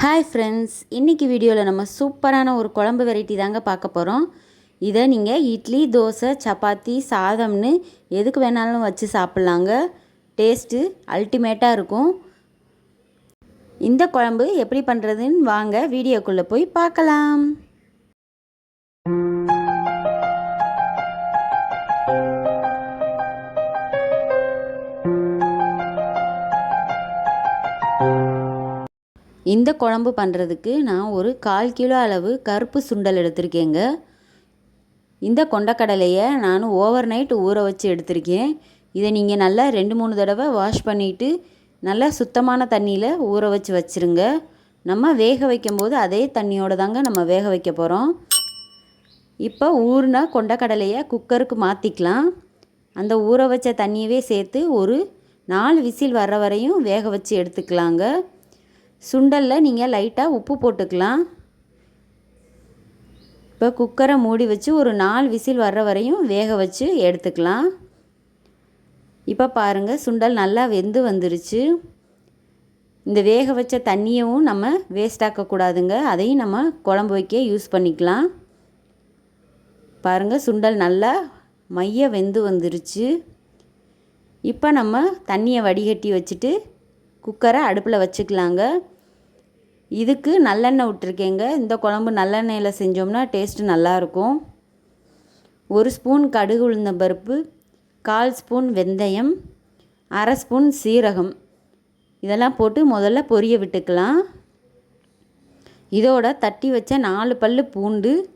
Hi friends இன்றைக்கி வீடியோவில் நம்ம சூப்பரான ஒரு குழம்பு வெரைட்டி தாங்க பார்க்க போகிறோம் இதை நீங்கள் இட்லி தோசை சப்பாத்தி சாதம்னு எதுக்கு வேணாலும் வச்சு சாப்பிட்லாங்க. டேஸ்ட்டு அல்டிமேட்டாக இருக்கும். இந்த குழம்பு எப்படி பண்ணுறதுன்னு வாங்க வீடியோக்குள்ளே போய் பார்க்கலாம். இந்த குழம்பு பண்ணுறதுக்கு நான் ஒரு கால் கிலோ அளவு கருப்பு சுண்டல் எடுத்திருக்கேங்க. இந்த கொண்டக்கடலையை நான் ஓவர் நைட் ஊற வச்சு எடுத்திருக்கேன். இதை நீங்கள் நல்லா ரெண்டு மூணு தடவை வாஷ் பண்ணிவிட்டு நல்லா சுத்தமான தண்ணியில் ஊற வச்சு வச்சுருங்க. நம்ம வேக வைக்கும்போது அதே தண்ணியோடு தாங்க நம்ம வேக வைக்க போகிறோம் இப்போ ஊறின கொண்டக்கடலையை குக்கருக்கு மாற்றிக்கலாம் அந்த ஊற வச்ச தண்ணியவே சேர்த்து ஒரு நாலு விசில் வர்ற வரையும் வேக வச்சு எடுத்துக்கலாங்க. சுண்டலில் நீங்கள் லைட்டாக உப்பு போட்டுக்கலாம். இப்போ குக்கரை மூடி வச்சு ஒரு நாலு விசில் வர்ற வரையும் வேக வச்சு எடுத்துக்கலாம். இப்போ பாருங்கள் சுண்டல் நல்லா வெந்து வந்துருச்சு. இந்த வேக வச்ச தண்ணியவும் நம்ம வேஸ்ட் ஆக்கக்கூடாதுங்க. அதையும் நம்ம குழம்பு வைக்க யூஸ் பண்ணிக்கலாம். பாருங்கள் சுண்டல் நல்லா மைய வெந்து வந்துருச்சு. இப்போ நம்ம தண்ணியை வடிகட்டி வச்சுட்டு குக்கரை அடுப்பில் வச்சுக்கலாங்க. இதுக்கு நல்லெண்ணெய் விட்டுருக்கேங்க. இந்த குழம்பு நல்லெண்ணெயில் செஞ்சோம்னா டேஸ்ட்டு நல்லாயிருக்கும். ஒரு ஸ்பூன் கடுகு உளுந்த பருப்பு கால் ஸ்பூன் வெந்தயம் அரை ஸ்பூன் சீரகம். இதெல்லாம் போட்டு முதல்ல பொரிய விட்டுக்கலாம். இதோட தட்டி வச்ச நாலு பல் பூண்டு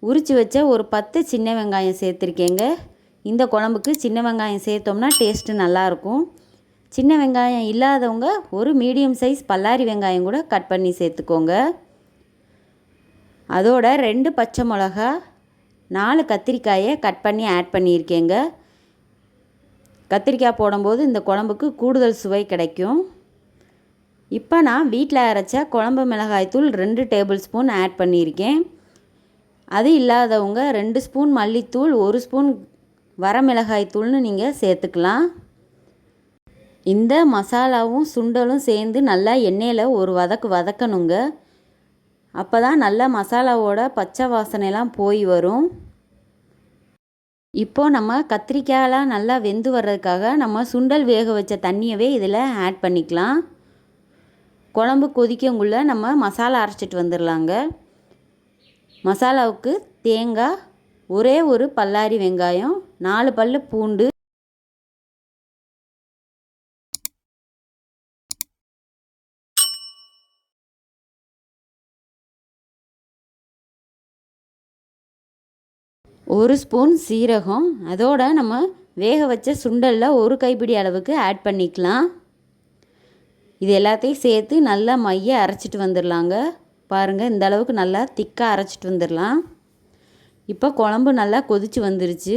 உரித்து வச்ச ஒரு பத்து சின்ன வெங்காயம் சேர்த்துருக்கேங்க. இந்த குழம்புக்கு சின்ன வெங்காயம் சேர்த்தோம்னா டேஸ்ட்டு நல்லாயிருக்கும். சின்ன வெங்காயம் இல்லாதவங்க ஒரு மீடியம் சைஸ் பல்லாரி வெங்காயம் கூட கட் பண்ணி சேர்த்துக்கோங்க. அதோட ரெண்டு பச்சை மிளகா நாலு கத்திரிக்காயை கட் பண்ணி ஆட் பண்ணியிருக்கேங்க. கத்திரிக்காய் போடும்போது இந்த குழம்புக்கு கூடுதல் சுவை கிடைக்கும். இப்போ நான் வீட்டில் அரைச்ச குழம்பு மிளகாய்த்தூள் ரெண்டு டேபிள் ஸ்பூன் ஆட் பண்ணியிருக்கேன். அது இல்லாதவங்க ரெண்டு ஸ்பூன் மல்லித்தூள் ஒரு ஸ்பூன் வரமிளகாய்த்தூள்னு நீங்கள் சேர்த்துக்கலாம். இந்த மசாலாவும் சுண்டலும் சேர்ந்து நல்லா எண்ணெயில் ஒரு வதக்கு வதக்கணுங்க. அப்போ தான் நல்லா மசாலாவோட பச்சை வாசனைலாம் போய் வரும். இப்போது நம்ம கத்திரிக்காயெலாம் நல்லா வெந்து வர்றதுக்காக நம்ம சுண்டல் வேக வச்ச தண்ணியவே இதில் ஆட் பண்ணிக்கலாம். குழம்பு கொதிக்கங்குள்ள நம்ம மசாலா அரைச்சிட்டு வந்துடலாங்க. மசாலாவுக்கு தேங்காய் ஒரே ஒரு பல்லாரி வெங்காயம் நாலு பல் பூண்டு ஒரு ஸ்பூன் சீரகம் அதோட நம்ம வேக வச்ச சுண்டலில் ஒரு கைப்பிடி அளவுக்கு ஆட் பண்ணிக்கலாம். இது எல்லாத்தையும் சேர்த்து நல்லா மைய அரைச்சிட்டு வந்துடலாங்க பாருங்கள் இந்த அளவுக்கு நல்லா திக்காக அரைச்சிட்டு வந்துடலாம் இப்போ குழம்பு நல்லா கொதித்து வந்துருச்சு.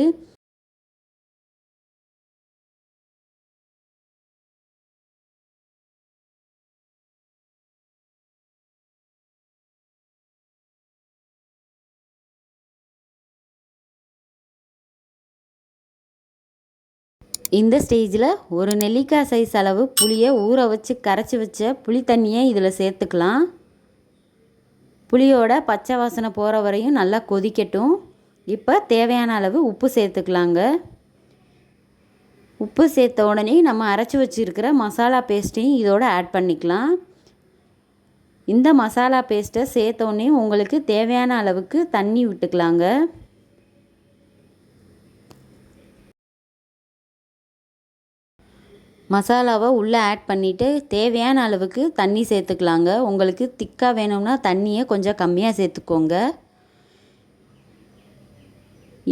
இந்த ஸ்டேஜில் ஒரு நெல்லிக்காய் சைஸ் அளவு புளியை ஊற வச்சு கரைச்சி வச்ச புளி தண்ணியை இதில் சேர்த்துக்கலாம். புளியோட பச்சை வாசனை போகிற வரையும் நல்லா கொதிக்கட்டும். இப்போ தேவையான அளவு உப்பு சேர்த்துக்கலாங்க. உப்பு சேர்த்த உடனே நம்ம அரைச்சி வச்சுருக்கிற மசாலா பேஸ்ட்டையும் இதோடு ஆட் பண்ணிக்கலாம். இந்த மசாலா பேஸ்ட்டை சேர்த்த உடனே உங்களுக்கு தேவையான அளவுக்கு தண்ணி விட்டுக்கலாங்க. மசாலாவை உள்ளே ஆட் பண்ணிவிட்டு தேவையான அளவுக்கு தண்ணி சேர்த்துக்கலாங்க. உங்களுக்கு திக்காக வேணும்னா தண்ணியை கொஞ்சம் கம்மியாக சேர்த்துக்கோங்க.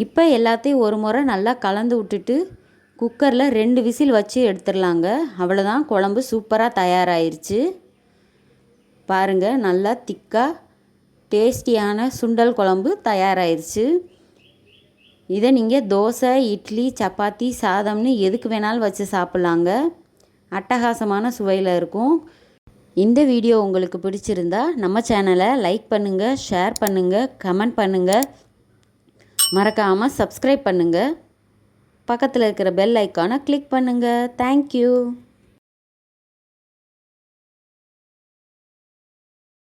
இப்போ எல்லாத்தையும் ஒரு முறை நல்லா கலந்து விட்டுட்டு குக்கரில் ரெண்டு விசில் வச்சு எடுத்துடலாங்க. அவ்வளோதான் குழம்பு சூப்பராக தயாராகிருச்சு பாருங்கள் நல்லா திக்காக டேஸ்டியான சுண்டல் குழம்பு தயாராகிருச்சு இதை நீங்கள் தோசை இட்லி சப்பாத்தி சாதம்னு எதுக்கு வேணாலும் வச்சு சாப்பிட்லாங்க. அட்டகாசமான சுவையில் இருக்கும். இந்த வீடியோ உங்களுக்கு பிடிச்சிருந்தா நம்ம சேனலை லைக் பண்ணுங்கள் ஷேர் பண்ணுங்கள் கமெண்ட் பண்ணுங்கள் மறக்காமல் சப்ஸ்கிரைப் பண்ணுங்கள் பக்கத்தில் இருக்கிற பெல் ஐக்கானை கிளிக் பண்ணுங்கள் தேங்க்யூ